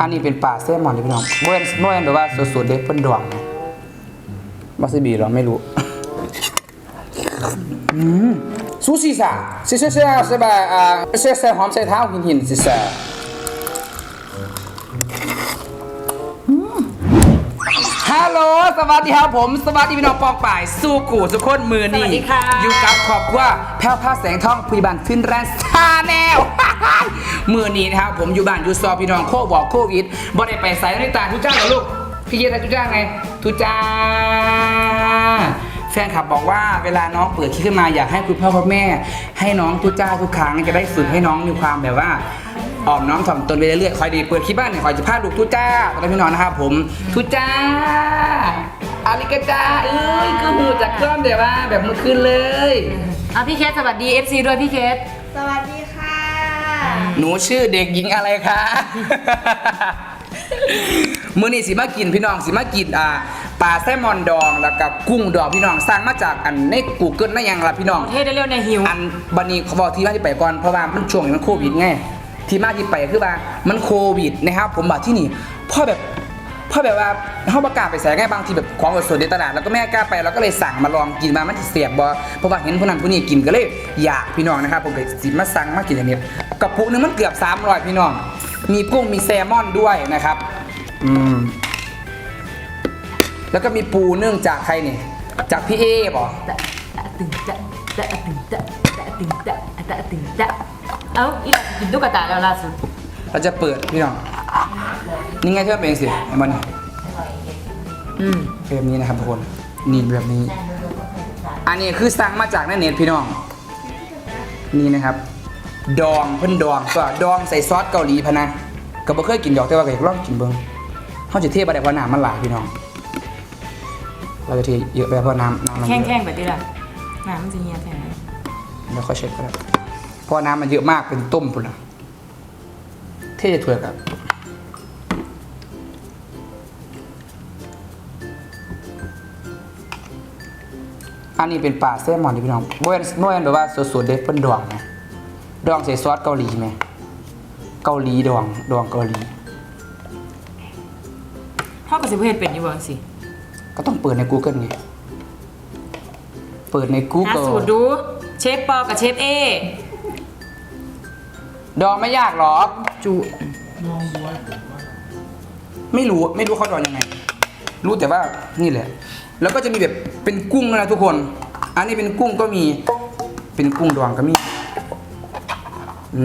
อันนี้เป็นปลาแซลมอนี่พี่น้องเว้นเว้นแบบว่าสดๆเด็กเพิ่นดองนะวาซาบิเหรอไม่รู้ซูชิซ่าซิซิซิใช่ป่ะอ่าเส่ใส่หอมใส่เท้าหินหินซิซ่ ฮัลโหล สวัสดีครับผม สวัสดีพี่น้องปองป่าย สู้กูทุกคนมือนี่สวัสดีค่ะ อยู่กับขอบครัวแพ้วผ้าแสงทองพยาบาลฟินแลนด์ชาแนลมือนี้นะครับผมอยู่บ้านอยู่ซอพี่น้องโคบอกโควิดบ่ได้ไปใส่นาฬิตาทุจ้าเหรอลูก พี่เยสทุจ้าไงทุจ้า แฟนคลับบอกว่าเวลาน้องเปิดคลิปขึ้นมาอยากให้คุณพ่อคุณแม่ ให้น้องทุจ้าทุกครั้งจะได้ฝึกให้น้องมีความแบบว่า อ่อมน้อมถ่อมตนไปเรื่อยๆคอยดีเปิดคลิปบ้านเนี่ยคอยจะพาลูกทุจ้าตอนพี่น้องนะครับผมทุจ้าอาริกาจ้าเอ้ยคือหูจากเครื่องแบบว่าแบบเมื่อคืนเลยอะพี่เคสสวัสดี FC ด้วยพี่เคสสวัสดีค่ะ หนูชื่อเด็กหญิงอะไรคะ มื้อนี้สิมากินพี่น้องสิมากินอ่าปลาแซลมอนดองแล้วกับกุ้งดองพี่น้องสั่งมาจากอันในกูเกิลนั่นยังล่ะพี่น้องเทศได้เร็วในหิว อันบันนี้เขาบอกที่มาที่ไปก่อนเพราะว่ามันช่วงนี้มันโควิดไง ที่มากที่ไปคือว่ามันโควิดนะครับ ผมบอกที่นี่พ่อแบบพ่อแบบว่าเขาประกาศไปใส่ไงบางทีแบบของสดในตลาดแล้วก็ไม่กล้าไปเราก็เลยสั่งมาลองกินมามันจะเสียบบอเพราะว่าเห็นผู้นั้นผู้นี้กินก็เลยอยากพี่น้องนะครับผมเลยสิมาสั่งมากินอย่างนี้กระปุกนึงมันเกือบ300พี่น้อง มีกุ้งมีแซลมอนด้วยนะครับอืมแล้วก็มีปูนึ่งจากใครนี่จากพี่เอบอก ตะตะตึงตะตะตึงตะตะตึงตะตะตึงตะเอ้าอีหลักกินตุ๊กตาแล้วล่าสุดเราจะเปิดพี่น้องนี่ไงที่มันเป็นสิไอ้มันนี่อืมเป็นแบบนี้นะครับทุกคนนี่แบบนี้ อันนี้คือสั่งมาจากในเน็ตพี่น้อง นี่นะครับ ดองเพิ่นดองก็ดองใส่ซอสเกาหลีพะนะก็บ่เคยกินดอกแต่ว่าก็อยากลองกินเบิ่งเฮาจะเทบ่ได้เพราะน้ำมันหลายพี่น้อง เราจะเทเยอะไปเพราะน้ำน้ำมันเยแข้งอะแข้งแบบนี้แหละน้ำมันจะเฮียแทน แล้วค่อยเช็ดก็ได้ เพราะน้ำมันเยอะมากเป็นต้มพุ่นนะเทจะถ้วยกับอันนี้เป็นปลาแซลมอนที่พี่น้องเว้นเว้นแบบว่าสดๆเด็กเพิ่นดองนะดองใส่ซอสเกาหลีไหมเกาหลีดองดองเกาหลีเท่ากับสิบเฮ็ดเป็นอยู่บ่สิก็ต้องเปิดใน Google ไง เปิดใน หา Google สูตรดู เชฟปอกับเชฟเอ ดองไม่ยากหรอกจุไม่รู้ไม่รู้เขาดองยังไง รู้แต่ว่านี่แหละ แล้วก็จะมีแบบเป็นกุ้งด้วยนะทุกคน อันนี้เป็นกุ้งก็มี เป็นกุ้งดองก็มี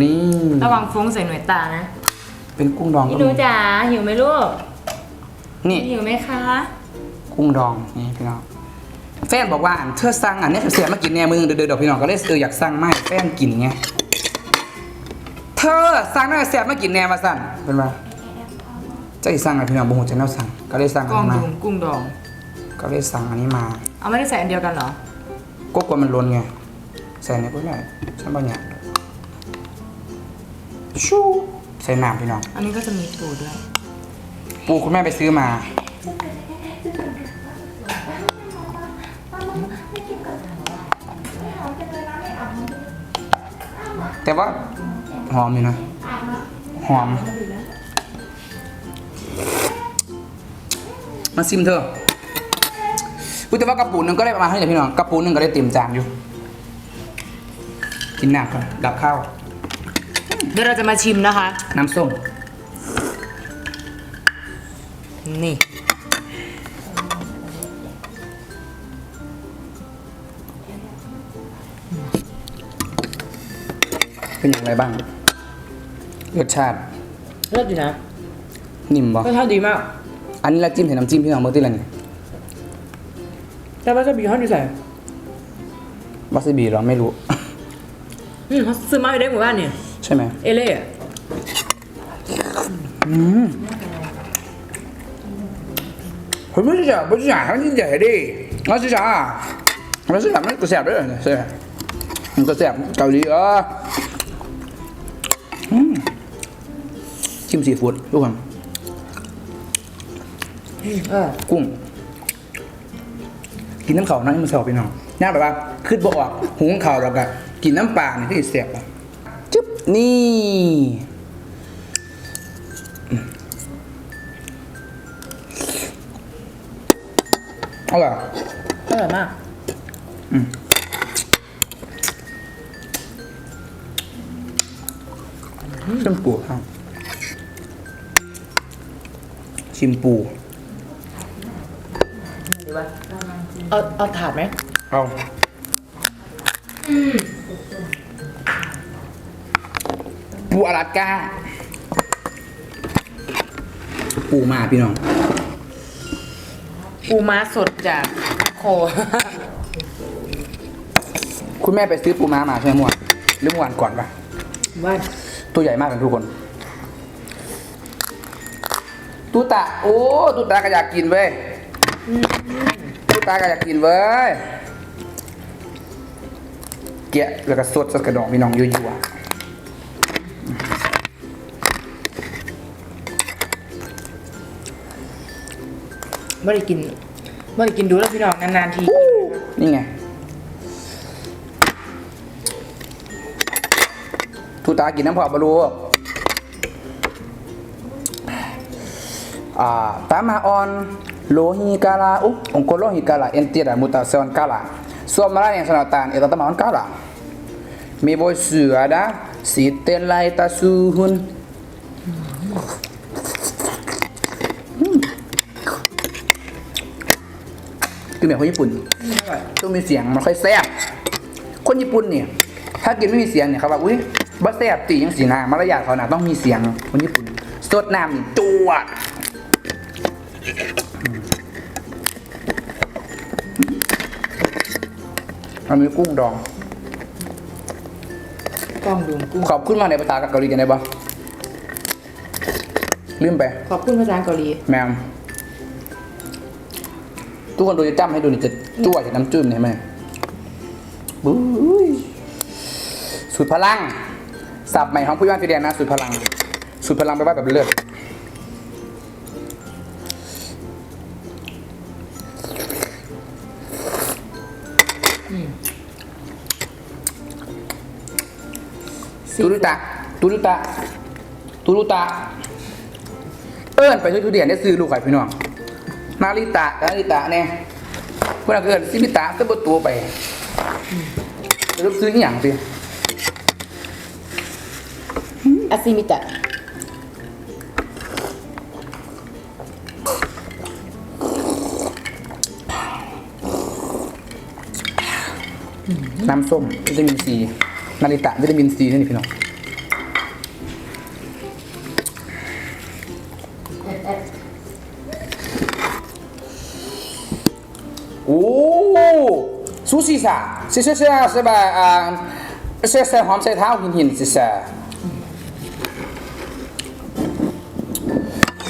นี่ ระวังฟุ้งใส่หน่วยตานะ เป็นกุ้งดองก็พี่หนูมีจ๋าหิวไหมลูกนี่ หิวไหมคะ กุ้งดองนี่พี่น้องแฟนบอกว่าอันเธอสั่งอันนี้เสียมากินแน่มึงเดือดๆดอกพี่น้องก็เลยเอออยากสั่งมาให้แฟนกินไง เธอสั่งน่าเสียมากินแน่มาสั่นเป็นว่าจะอีสั่งอะไรพี่น้องบุ้งจะแนวสั่งก็เลยสั่งกอัล้อนงนี้ดูมากุ้งดอง ก็เลยสั่งอันนี้มา เอาไม่ได้ใส่อันเดียวกันเหรอ ก็กลัวมันล้นไงใส่ในก็ได้ฉันบางอย่างชูใส่น้ำพี่น้อง อันนี้ก็จะมีปูด้วย ปูคุณแม่ไปซื้อมา แต่ว่า หอมอยู่นะ หอม มาซิมเธอพูดแต่ว่ากระปุกหนึงก็ได้ประมาณเท่าไหร่พี่น้องกระปุกหนึงก็ได้เต็มจานอยู่ กินน้ำก่อนดับข้าวเดี๋ยวเราจะมาชิมนะคะ น้ำส้ม นี่ เป็นอย่างไรบ้าง รสชาติเลิศอยู่นะนิ่มบ่รสชาติดีมาก อันนี้เราจิ้มใส่น้ำจิ้มพี่น้องเมื่อกี้อะไรนี่แต่ว่าจะบีเขาดีใส่วาซาบิเหรอไม่รู้ อืมเขาซื้อมาอยู่ได้หมู่บ้านเนี่ยใช่ไหมเอเล่อะผมไม่ใช่จ้ะไม่ใช่จ้ะทั้งที่ใหญ่ดิไม่ใช่จ้ะไม่ใช่จ้ะมันก็แสบด้วยใช่ไหมมันก็แสบเกาหลีเอออื จิ้มซีฟู้ดทุกคนกุ้ง กินน้ำเขานั่งมันเสาไปหน่อยน่าแบบว่าขึ้นบ่ออกหุงข่าวแล้วก็กินน้ำปลาเนี่ยที่เสียบจึ๊บนี่อร่อยอร่อยมาก อืมเส้นปูครับ ชิมปูหรือว่าเอาเอาถาดไหมเอาปูอลาสก้า ปูมาพี่น้อง ปูม้าสดจากโค คุณแม่ไปซื้อปูม้ามาใช่ไหมเมื่อวานหรือเมื่อวานก่อนปะว่าตัวใหญ่มากกันทุกคน ตูตะ โอ้ตูตาก็อยากกินเว้ยตูตาก็อยากกินเว้ยเกะแล้วก็สดสดกระดองพี่น้องยั่วไม่ได้กินไม่ได้กินดูแล้วพี่น้องนานๆทีๆนี่ไงตูตากินน้ำพอบารูอ่าตามมาออนโลหิก นกาลาส่วนมาลา yang selatan itu teman kala mi boy suada si telai tasuhun คือแบบคนญี่ปุ่นต้องมีเสียงมันค่อยแซ่บคนญี่ปุ่นเนี่ยถ้ากินไม่มีเสียงเนี่ยเขาบอกอุ้ยบัสแซ่บตียังสีหนามารยาทเขาหนะต้องมีเสียงคนญี่ปุ่นสดน้ำนี่จวด นนี้กุ้งดองกล้องดูกุ้งขอบคุณมาในภาษาเกาหลีกันได้ปะลืมไป ขอบคุณภาษาเกาหลี แมมทุกคนดูจะจำให้ดูนี่จะจ้วจากน้ำจิ้มเห็นไหมบุ้ยสุดพลังสับใหม่ของผู้ย่านฟีเดียนนะ สุดพลัง สุดพลังไปลว่าแบบเลือด ตุรุตะ ตุรุตะ ตุรุตะ เอิ้นไปช่วยทุเรียนได้ซื้อลูกไข่พี่น้อง นาริตะ นาริตะเนี่ยเพื่อนเกิดซิมิตะตะบตัวไปจะรู้ซื้ออหย่างสิอาซิมิตะน้ำส้มวิตามินซี นาริตะวิตามินซีนี่พี่น้องโอ้ซูชิสาเซ่เซ่เซ่เซบะอ่าเซเซ่หอมใส่เท้าหินหินสิซ่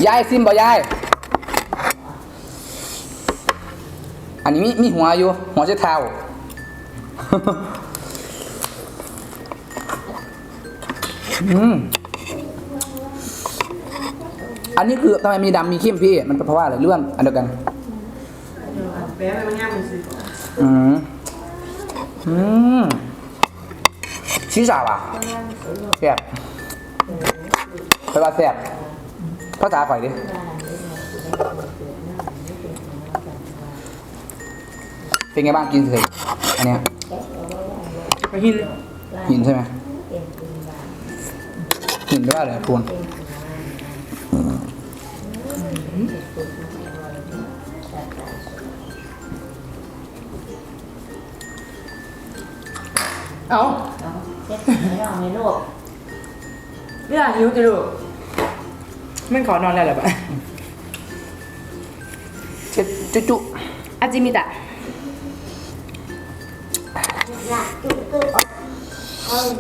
ยายซิมบ่ยายอันนี้มีมีหัวอยู่ หัวใส่เท้า อืมอันนี้คือทำไมมีดำมีเข้มพี่ มันเป็นเพราะว่าอะไรหรือว่าอันเดียวกันแป๊ะมันง่ายมันสิอืมอืมชีสาป่ะแซ่บแปลว่าแซ่บภาษาข่อยดิเป็นไงบ้างกินเสร็จอันเนี้ยไปหินหินใช่ไหม หินด้วยอะไรคุณเอาเช็ดไม่เอาไม่ลวกเรื่องหิวจะดูมันขอนอนแล้วหรอปะเช็ดจุจุอาจิมิตะ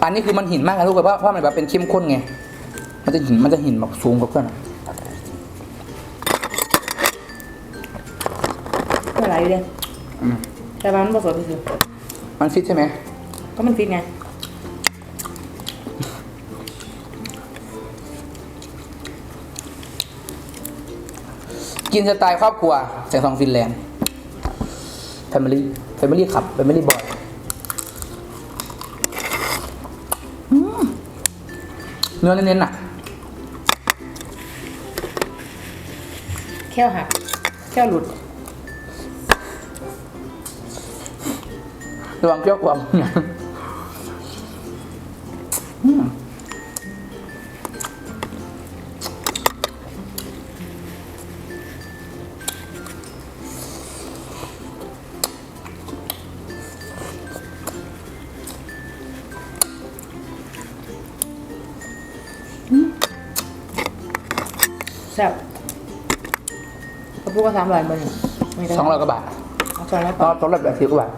อันนี้คือมันหินมากนะลูกเพราะเพราะมันแบบเป็นเข้มข้นไง มันจะหินมันจะหินแบบสูงกว่าเพื่อนอะไม่เป็นไรเลยอืมแต่ว่ามันผสมไปสิมันฟิตใช่ไหมก็มันฟิตไงกินสไตล์ครอบครัวแสงทองฟินแลนด์ Family Family ขับ Family Boy อืมเนื้อเน้นๆน่ะ แค่หัก แค่หลุดระวังเกี่ยวกวาง สามร้อยบาทไม่ได้สองร้อยกว่าบาทเอาสองร้อยตอนสองร้อยแปดสิบกว่าบาท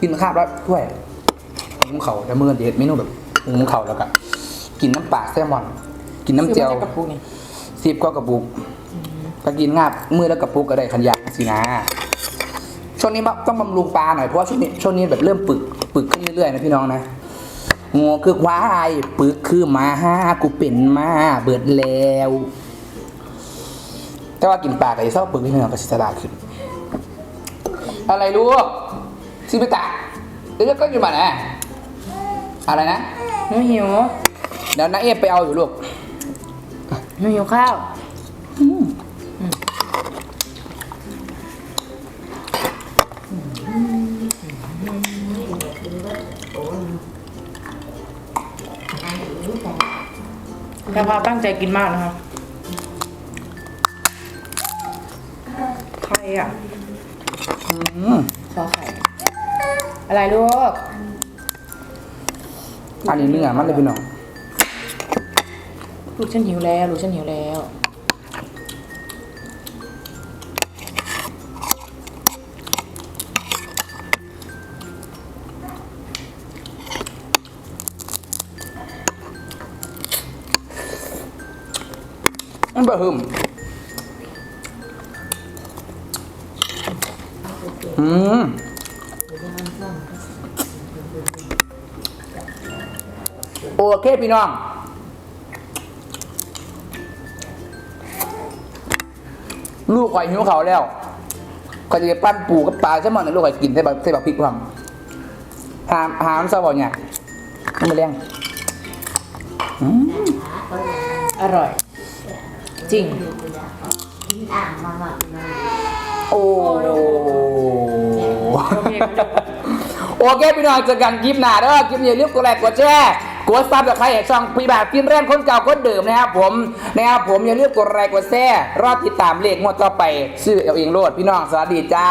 กินข้าวแล้วถ้วยหุงเขาวแต่มือเด็ดเมนูแบบหุงเขาวแล้วก็กินน้ำปลาแซลมอน กินน้ำเจียวซื้อมาจากกระปุกนี่สิบก็กระปุกก็กินงาบมือแล้วกระปุกก็ได้ขันยากสินะช่วงนี้ต้องบำรุงปลาหน่อยเพราะว่าช่วงนี้ช่วงนี้แบบเริ่มปึกปึกขึ้นเรื่อยๆนะพี่น้องนะ งัวคือควายปึกคือหมาห้ากูเป็นมาเบิดแล้ว แต่ว่ากินปลากับไอ้ชอบปึกนี่พี่น้องก็สิสลาดขึ้น อะไรลูกซิบิตะเดี๋ยวก็อยู่มาไหนอะไรนะหนูหิวเดี๋ยวน้าเอฟไปเอาอยู่ลูกหนูหิวข้าว แพรพาตั้งใจกินมากนะคะใครอะอืมขอไข่ อะไรลูก อันนี้เนื้อมันเลยพี่น้อง ลูกฉันหิวแล้ว ลูกฉันหิวแล้ว บะหึมอืมโอเคพี่น้องลูกข่อยหิวเขาแล้วข่อยจะไปปั้นปูกับปลาใช่ไหมลูกข่อยกินใส่แบบใส่แบบพริกความหามหามซะบ่เนี่ยมันมาเลี้ยงอืมอร่อย จริง อ่างมาหน่อยมาโอ้โอเคครับลูกโอเคพี่น้องเจอกันคลิปหน้าเด้อคลิปนี้อย่าลืมกดไลค์กดแชร์กดซับกับใครช่องพี่แบบฟิล์มแรนคนเก่าคนเดิมนะครับผมนะครับผมอย่าลืมกดไลค์กดแชร์รอติดตามเลขงวดต่อไป ซื้อเอาเองโลดพี่น้องสวัสดีจ้า